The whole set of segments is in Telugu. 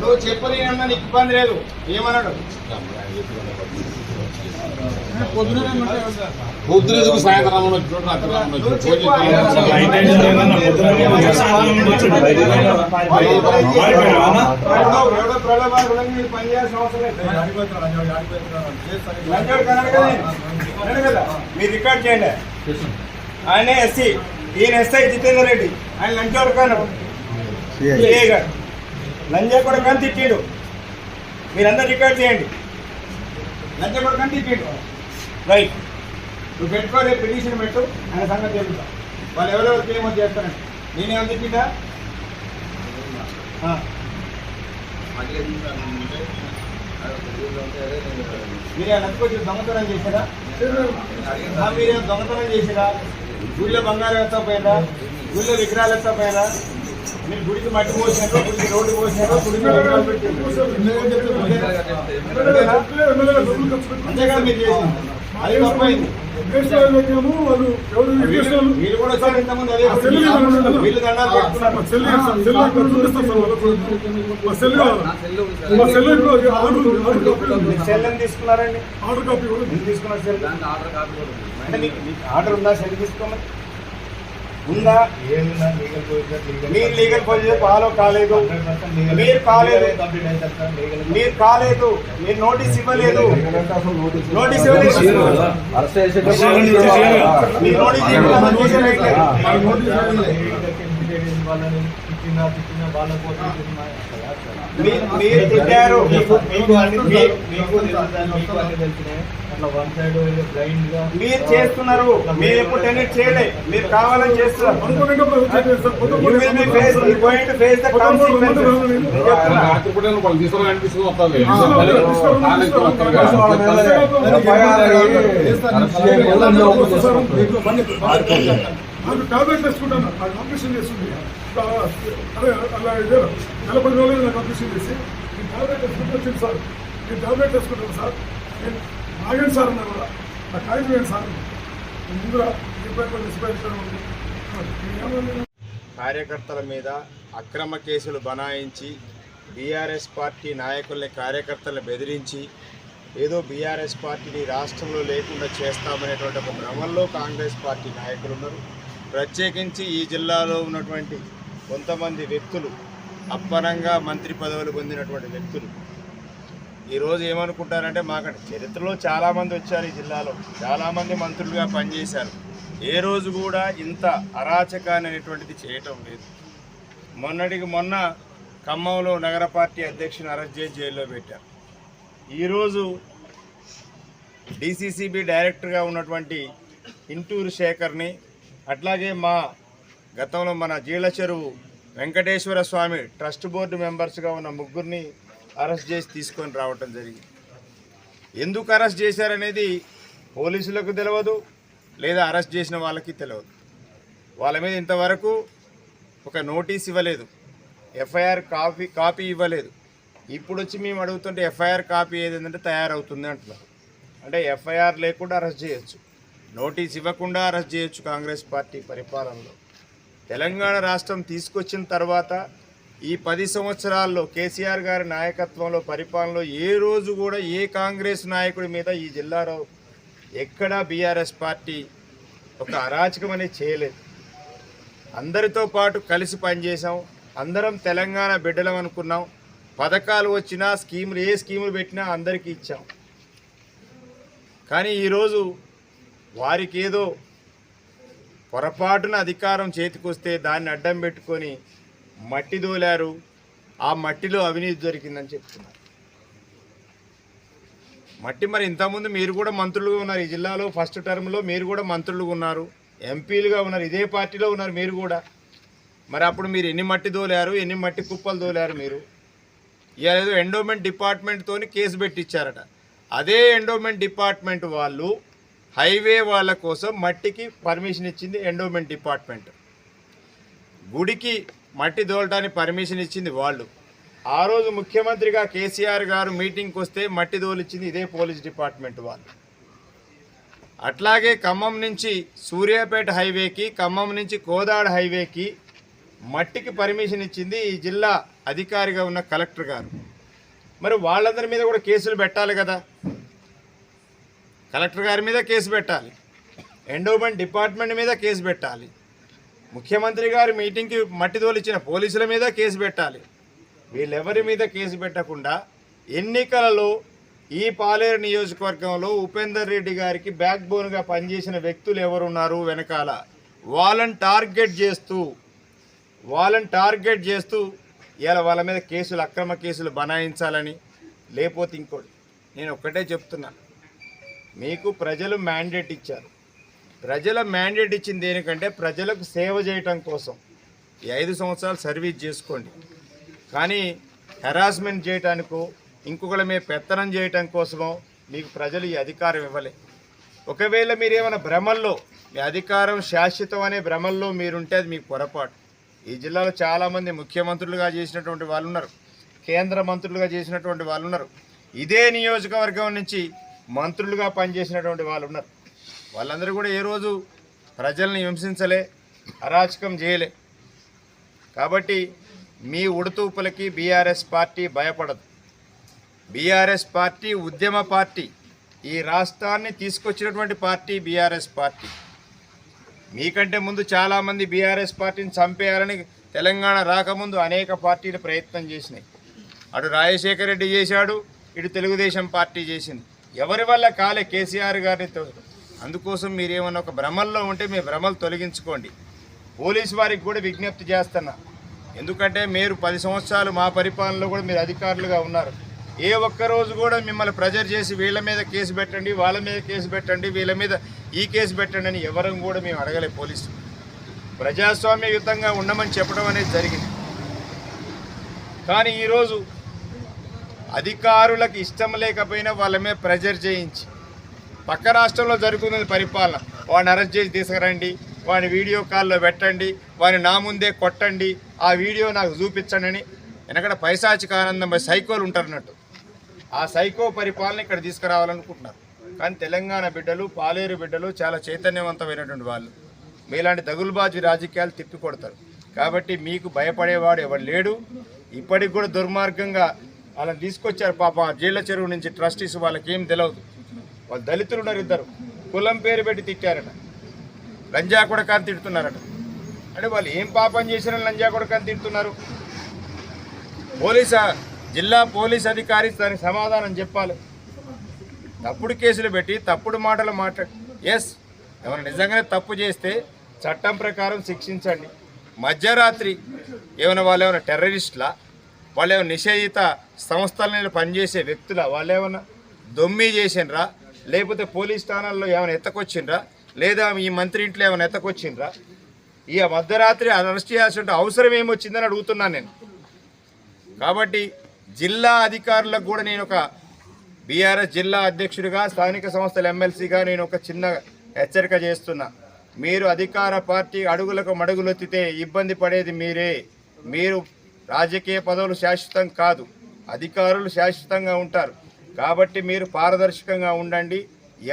నువ్వు చెప్పని అన్న నీకు ఇబ్బంది లేదు. ఏమన్నాడు? పొద్దునేందుకు సాయంత్రం మీరు. అన్నాడు రికార్డ్ చేయండి. ఆయన ఎస్సీ. ఈయన ఎస్ఐ జితేందర్ రెడ్డి. ఆయన లంచోడు కాను సిఐ గారు లంజా కూడా కానీ తిట్టిండు. మీరందరూ రికార్డ్ చేయండి. లంజా కూడా కానీ తిట్టిండు. రైట్. నువ్వు పెట్టుకో రేపు పిటిషన్ పెట్టు ఆయన సంగతి చెబుతా. వాళ్ళు ఎవరెవరు ఏమో చేస్తారండి నేనేమో తిట్టిందా ఆ. మీరు నచ్చుకొచ్చి దొంగతనం చేశారా? ఆ, మీరేం దొంగతనం చేసిరా గుడిలో బంగారం ఎత్తపోయినా గుడిలో విగ్రహాలు ఎత్తపోయినా మీరు గుడికి మట్టి గుడికి రోడ్డు మీరు చేసింది తప్పైంది మీరు కూడా ఇంతకుముందు అదే వీళ్ళు దండాలు పెట్టుకున్నారు సెల్ అని తీసుకున్నారండి ఎందుకు తీసుకున్నారు సెల్ అంటే మీకు ఆర్డర్ ఉందా సెల్ తీసుకోమని ఉందా? మీరు లీగల్ పొజిషన్ ఫాలో కాలేదు. మీరు కాలేదు. మీరు కాలేదు. మీరు నోటీస్ ఇవ్వలేదు. నోటీస్ ఇవ్వలేదు. మీరు నోటీస్ ఇవ్వలేదు. నోటీస్ ఇవ్వలేదు. మీ- మీరు తిట్టారు మీ- మీరు చేస్తున్నారు మీరు ఎప్పుడు టెనెట్ చేయలే మీరు కావాలని చేస్తున్నారు టాబ్లెట్ వేసుకుంటాను చేస్తుంది అదే అలా ఇదే నలభై రోజులు నాకు ఆపరేషన్ చేసి నేను టాబ్లెట్ వేసుకుంటూ వచ్చింది సార్ నేను టాబ్లెట్ వేసుకుంటాను సార్ నేను ఆగండి సార్ అన్నారు కూడా. నాకు కాగితం వేయండి సార్. ముందుగా కార్యకర్తల మీద అక్రమ కేసులు బనాయించి బీఆర్ఎస్ పార్టీ నాయకుల్ని కార్యకర్తలను బెదిరించి ఏదో బీఆర్ఎస్ పార్టీని రాష్ట్రంలో లేకుండా చేస్తామనేటువంటి ఒక భ్రమంలో కాంగ్రెస్ పార్టీ నాయకులు ఉన్నారు. ప్రత్యేకించి ఈ జిల్లాలో ఉన్నటువంటి కొంతమంది వ్యక్తులు అప్పనంగా మంత్రి పదవులు పొందినటువంటి వ్యక్తులు ఈరోజు ఏమనుకుంటారంటే మాకు చరిత్రలో చాలామంది వచ్చారు ఈ జిల్లాలో. చాలామంది మంత్రులుగా పనిచేశారు. ఏ రోజు కూడా ఇంత అరాచకాన్ని అనేటువంటిది చేయటం లేదు. మొన్నటికి మొన్న ఖమ్మంలో నగర పార్టీ అధ్యక్షుని అరెస్ట్ చేసి జైల్లో పెట్టారు. ఈరోజు డిసిసిబి డైరెక్టర్గా ఉన్నటువంటి ఇంటూరు శేఖర్ని అట్లాగే మా గతంలో మన జీళ్ళ చెరువు వెంకటేశ్వర స్వామి ట్రస్ట్ బోర్డు మెంబర్స్గా ఉన్న ముగ్గురిని అరెస్ట్ చేసి తీసుకొని రావటం జరిగింది. ఎందుకు అరెస్ట్ చేశారనేది పోలీసులకు తెలియదు లేదా అరెస్ట్ చేసిన వాళ్ళకి తెలియదు వాళ్ళ మీద ఇంతవరకు ఒక నోటీస్ ఇవ్వలేదు. ఎఫ్ఐఆర్ కాపీ కాపీ ఇవ్వలేదు. ఇప్పుడు వచ్చి మేము అడుగుతుంటే ఎఫ్ఐఆర్ కాపీ ఏదంటే తయారవుతుంది అంటున్నారు. అంటే ఎఫ్ఐఆర్ లేకుండా అరెస్ట్ చేయొచ్చు. నోటీస్ ఇవ్వకుండా అరెస్ట్ చేయొచ్చు కాంగ్రెస్ పార్టీ పరిపాలనలో. తెలంగాణ రాష్ట్రం తీసుకొచ్చిన తర్వాత ఈ పది సంవత్సరాల్లో కేసీఆర్ గారి నాయకత్వంలో పరిపాలనలో ఏ రోజు కూడా ఏ కాంగ్రెస్ నాయకుడి మీద ఈ జిల్లాలో ఎక్కడా బీఆర్ఎస్ పార్టీ ఒక అరాచకం అనేది చేయలేదు. అందరితో పాటు కలిసి పనిచేసాం అందరం తెలంగాణ బిడ్డలం అనుకున్నాం. పథకాలు వచ్చినా స్కీములు ఏ స్కీములు పెట్టినా అందరికీ ఇచ్చాం. కానీ ఈరోజు వారికి ఏదో పొరపాటున అధికారం చేతికొస్తే దాన్ని అడ్డం పెట్టుకొని మట్టి దోలారు. ఆ మట్టిలో అవినీతి దొరికిందని చెప్తున్నారు. మట్టి మరి ఇంతకుముందు మీరు కూడా మంత్రులుగా ఉన్నారు. ఈ జిల్లాలో ఫస్ట్ టర్మ్లో మీరు కూడా మంత్రులుగా ఉన్నారు. ఎంపీలుగా ఉన్నారు. ఇదే పార్టీలో ఉన్నారు మీరు కూడా. మరి అప్పుడు మీరు ఎన్ని మట్టి దోలారు ఎన్ని మట్టి కుప్పలు దోలారు మీరు? ఇవాళ ఏదో ఎండోమెంట్ డిపార్ట్మెంట్తోని కేసు పెట్టించారట అదే ఎండోమెంట్ డిపార్ట్మెంట్ వాళ్ళు హైవే వాళ్ళ కోసం మట్టికి పర్మిషన్ ఇచ్చింది ఎండోమెంట్ డిపార్ట్మెంట్ గుడికి మట్టి దోలటానికి పర్మిషన్ ఇచ్చింది వాళ్ళు. ఆ రోజు ముఖ్యమంత్రిగా కేసీఆర్ గారు మీటింగ్కి వస్తే మట్టి దోలిచ్చింది ఇదే పోలీస్ డిపార్ట్మెంట్ వాళ్ళు. అట్లాగే ఖమ్మం నుంచి సూర్యాపేట హైవేకి ఖమ్మం నుంచి కోదాడ హైవేకి మట్టికి పర్మిషన్ ఇచ్చింది ఈ జిల్లా అధికారిగా ఉన్న కలెక్టర్ గారు. మరి వాళ్ళందరి మీద కూడా కేసులు పెట్టాలి కదా? కలెక్టర్ గారి మీద కేసు పెట్టాలి. ఎండోమెంట్ డిపార్ట్మెంట్ మీద కేసు పెట్టాలి. ముఖ్యమంత్రి గారి మీటింగ్కి మట్టి తోలిచ్చిన పోలీసుల మీద కేసు పెట్టాలి. వీళ్ళెవరి మీద కేసు పెట్టకుండా ఎన్నికలలో ఈ పాలేరు నియోజకవర్గంలో ఉపేందర్ రెడ్డి గారికి బ్యాక్ బోన్గా పనిచేసిన వ్యక్తులు ఎవరున్నారు వెనకాల? వాళ్ళని టార్గెట్ చేస్తూ వాళ్ళని టార్గెట్ చేస్తూ ఇలా వాళ్ళ మీద కేసులు అక్రమ కేసులు బనాయించాలని లేకపోతే ఇంకోటి. నేను ఒక్కటే చెప్తున్నాను మీకు ప్రజలు మ్యాండేట్ ఇచ్చారు. ప్రజల మ్యాండేట్ ఇచ్చింది దేనికంటే ప్రజలకు సేవ చేయటం కోసం. ఈ ఐదు సంవత్సరాలు సర్వీస్ చేసుకోండి. కానీ హెరాస్మెంట్ చేయటానికో ఇంకొకళ్ళ మీద పెత్తనం చేయటం కోసమో మీకు ప్రజలు ఈ అధికారం ఇవ్వలే. ఒకవేళ మీరు ఏమైనా భ్రమల్లో మీ అధికారం శాశ్వతం అనే భ్రమల్లో మీరుంటే అది మీకు పొరపాటు. ఈ జిల్లాలో చాలామంది ముఖ్యమంత్రులుగా చేసినటువంటి వాళ్ళు ఉన్నారు కేంద్ర మంత్రులుగా చేసినటువంటి వాళ్ళు ఉన్నారు ఇదే నియోజకవర్గం నుంచి మంత్రులుగా పనిచేసినటువంటి వాళ్ళు ఉన్నారు వాళ్ళందరూ కూడా ఏ రోజు ప్రజల్ని హింసించలే అరాచకం చేయలే. కాబట్టి మీ ఉడతూపులకి బీఆర్ఎస్ పార్టీ భయపడదు. బీఆర్ఎస్ పార్టీ ఉద్యమ పార్టీ. ఈ రాష్ట్రాన్ని తీసుకొచ్చినటువంటి పార్టీ బీఆర్ఎస్ పార్టీ. మీకంటే ముందు చాలామంది బీఆర్ఎస్ పార్టీని చంపేయాలని తెలంగాణ రాకముందు అనేక పార్టీలు ప్రయత్నం చేసినాయి. అటు రాజశేఖర రెడ్డి చేశాడు ఇటు తెలుగుదేశం పార్టీ చేసింది. ఎవరి వల్ల కాలే కేసీఆర్ గారిని తొ- అందుకోసం మీరు ఏమన్నా ఒక భ్రమల్లో ఉంటే మీ భ్రమలు తొలగించుకోండి. పోలీసు వారికి కూడా విజ్ఞప్తి చేస్తున్నా. ఎందుకంటే మీరు పది సంవత్సరాలు మా పరిపాలనలో కూడా మీరు అధికారులుగా ఉన్నారు. ఏ ఒక్క రోజు కూడా మిమ్మల్ని ప్రెజర్ చేసి వీళ్ళ మీద కేసు పెట్టండి వాళ్ళ మీద కేసు పెట్టండి వీళ్ళ మీద ఈ కేసు పెట్టండి అని ఎవరం కూడా మేము అడగలే పోలీసు ప్రజాస్వామ్యయుతంగా ఉండమని చెప్పడం అనేది జరిగింది. కానీ ఈరోజు అధికారులకు ఇష్టం లేకపోయినా వాళ్ళ మీద ప్రెజర్ చేయించి పక్క రాష్ట్రంలో జరుగుతున్నది పరిపాలన. వాడిని అరెస్ట్ చేసి తీసుకురండి వాడిని వీడియో కాల్లో పెట్టండి వాడిని నా ముందే కొట్టండి ఆ వీడియో నాకు చూపించండి అని వెనకడ పైశాచిక ఆనందం సైకోలు ఉంటారన్నట్టు. ఆ సైకో పరిపాలన ఇక్కడ తీసుకురావాలనుకుంటున్నారు. కానీ తెలంగాణ బిడ్డలు పాలేరు బిడ్డలు చాలా చైతన్యవంతమైనటువంటి వాళ్ళు. మీలాంటి దగులుబాజీ రాజకీయాలు తిప్పికొడతారు. కాబట్టి మీకు భయపడేవాడు ఎవడు లేడు. ఇప్పటికి కూడా దుర్మార్గంగా వాళ్ళని తీసుకొచ్చారు పాప. జీళ్ళ చెరువు నుంచి ట్రస్టీస్ వాళ్ళకి ఏం తెలియదు వాళ్ళు దళితులు ఉన్నారు ఇద్దరు. కులం పేరు పెట్టి తిట్టారట. లంజా కొడకాని తిడుతున్నారట. అంటే వాళ్ళు ఏం పాపం చేసినా లంజా కొడకాని తిడుతున్నారు? పోలీస్? జిల్లా పోలీస్ అధికారి దానికి సమాధానం చెప్పాలి. తప్పుడు కేసులు పెట్టి తప్పుడు మాటలు మాట్లాడి ఎస్ ఏమైనా నిజంగానే తప్పు చేస్తే చట్టం ప్రకారం శిక్షించండి. మధ్యరాత్రి ఏమైనా వాళ్ళు ఏమైనా టెర్రరిస్టులా? వాళ్ళు ఏమైనా నిషేధిత సంస్థల మీద పనిచేసే వ్యక్తుల? వాళ్ళు ఏమైనా దొమ్మి చేసిండ్రా లేకపోతే పోలీస్ స్థానాల్లో ఏమైనా ఎత్తకొచ్చిండ్రా? లేదా ఈ మంత్రి ఇంట్లో ఏమైనా ఎత్తకొచ్చిండ్రా? ఈ మధ్యరాత్రి అరెస్ట్ చేయాల్సిన అవసరం ఏమొచ్చిందని అడుగుతున్నాను నేను. కాబట్టి జిల్లా అధికారులకు కూడా నేను ఒక బీఆర్ఎస్ జిల్లా అధ్యక్షుడిగా స్థానిక సంస్థల ఎమ్మెల్సీగా నేను ఒక చిన్న హెచ్చరిక చేస్తున్నా. మీరు అధికార పార్టీ అడుగులకు మడుగులొత్తితే ఇబ్బంది పడేది మీరే. మీరు రాజకీయ పదవులు శాశ్వతం కాదు. అధికారులు శాశ్వతంగా ఉంటారు. కాబట్టి మీరు పారదర్శకంగా ఉండండి.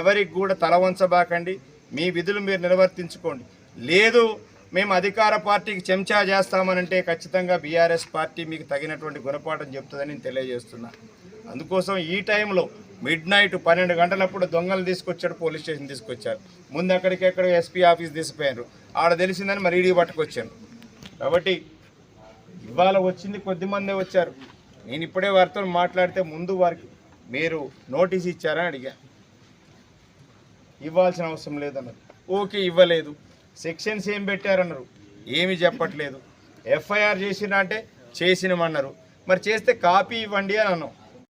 ఎవరికి కూడా తలవంచబాకండి మీ విధులు మీరు నిర్వర్తించుకోండి. లేదు మేము అధికార పార్టీకి చెంచా చేస్తామనంటే ఖచ్చితంగా బీఆర్ఎస్ పార్టీ మీకు తగినటువంటి గుణపాఠం చెప్తుందని నేను తెలియజేస్తున్నా. అందుకోసం ఈ టైంలో మిడ్ నైట్ పన్నెండు గంటలప్పుడు దొంగలు తీసుకొచ్చాడు పోలీస్ స్టేషన్ తీసుకొచ్చారు. ముందు అక్కడికి ఎక్కడ ఎస్పీ ఆఫీస్ తీసుకుపోయారు ఆడ తెలిసిందని మరి ఈడీ పట్టుకొచ్చాను కాబట్టి ఇవాళ వచ్చింది కొద్ది మందే వచ్చారు. నేను ఇప్పుడే వారితో మాట్లాడితే ముందు వారికి మీరు నోటీస్ ఇచ్చారని అడిగా. ఇవ్వాల్సిన అవసరం లేదన్నారు. ఓకే ఇవ్వలేదు. సెక్షన్స్ ఏం పెట్టారన్నారు. ఏమీ చెప్పట్లేదు. ఎఫ్ఐఆర్ చేసినా అంటే చేసినమన్నారు. మరి చేస్తే కాపీ ఇవ్వండి అని అన్నాం.